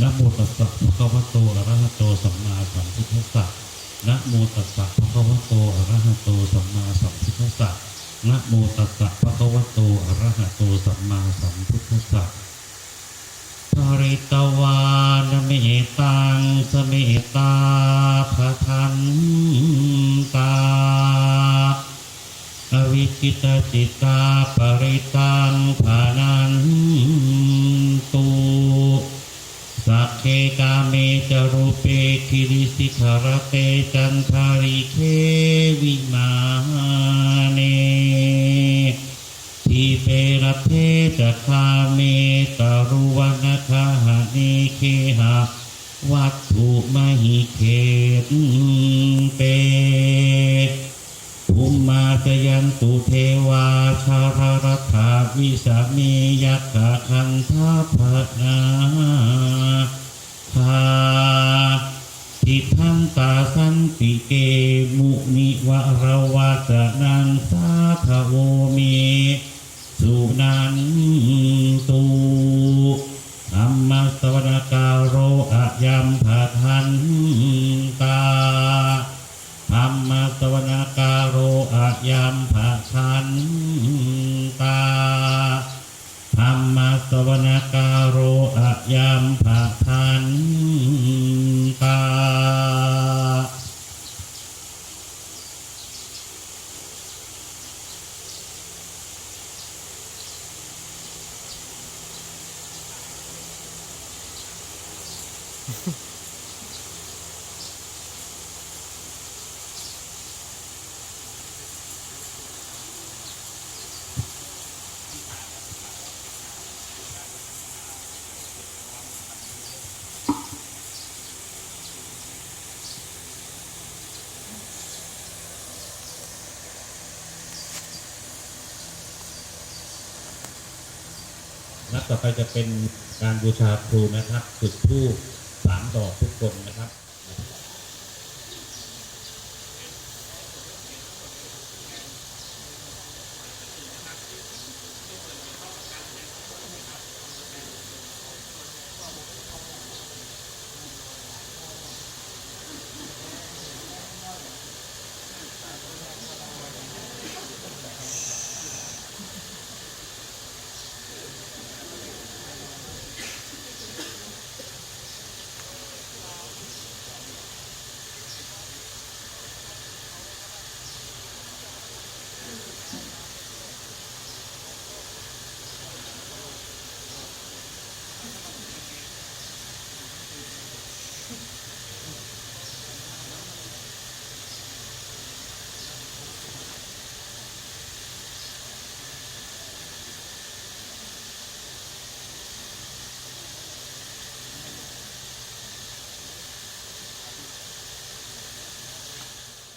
นะโมตัสสะภะคะวะโตอะระหะโตสัมมาสัมพุทธัสสะนะโมตัสสะภะคะวะโตอะระหะโตสัมมาสัมพุทธัสสะนะโมตัสสะภะคะวะโตอะระหะโตสัมมาสัมพุทธัสสะภริตวานเมตังสเมตาคทันตาอวิคิตจิตาปริตังภานันตุสัก เคกาเมจรูปเปคิริสิขารเตจันทาริเควิมาเนทีเปรเทจะคาเมตรุวันคาหะเนเคหะวัตถุมหิเขตเปภูมมาจยันตุเทวาชารารัฐาวิสามียักขะคันทาภนา ภาทิทันตาสันติเกมุนิวะระวาจนังสาทโวเมสุนันตุอัมมสวนกาโรอะยัมภาทันตาธรรมสวนาการโรอายัมภะชันตา สวนาการโรอะยามภะชันตา นับต่อไปจะเป็นการบูชาครูนะครับจุดธูปสามดอกทุกคนนะครับ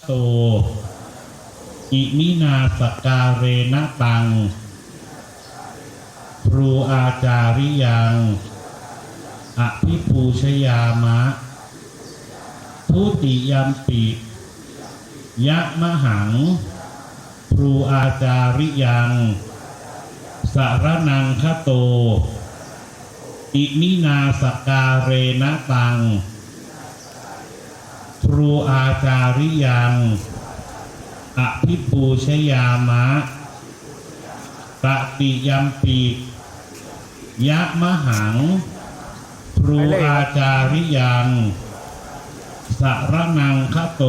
โต อิมินาสการเรณตัง ครูอาจาริยังอภิปูชยามะ ทุติยัมปิ ยะมหัง ครูอาจาริยังสารนังคโต อิมินาสการเรณตัง ครูอาจาริยัง อภิปูชยามะตติยัมปียะมหัง ครูอาจาริยังสารนังคโต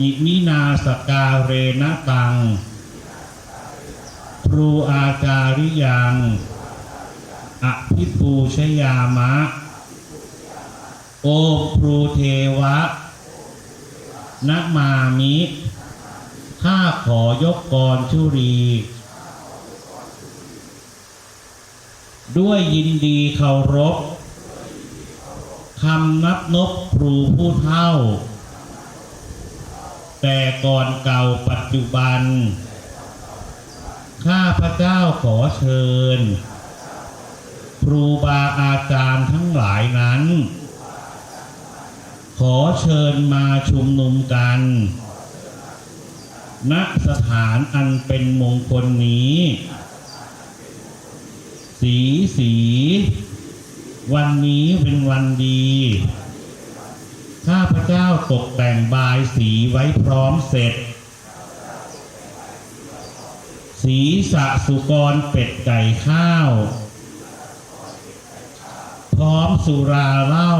อิมินาสกาเรณตัง ครูอาจาริยัง อภิปูชยามะ โอครูเทวะนะมามิข้าขอยกกรชุรี ด้วยยินดีเคารพคำนับนบครูผู้เท่า แต่ก่อนเก่าปัจจุบัน ข้าพระเจ้าขอเชิญ ครูบาอาจารย์ทั้งหลายนั้น ขอเชิญมาชุมนุมกัน ณสถานอันเป็นมงคลนี้ สีสี วันนี้เป็นวันดี ข้าพเจ้าตกแต่งบายสีไว้พร้อมเสร็จ สีสะสุกรเป็ดไก่ข้าว พร้อมสุราเหล้า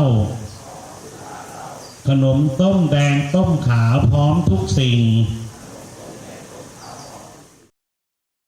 ขนมต้มแดงต้มขาวพร้อมทุกสิ่ง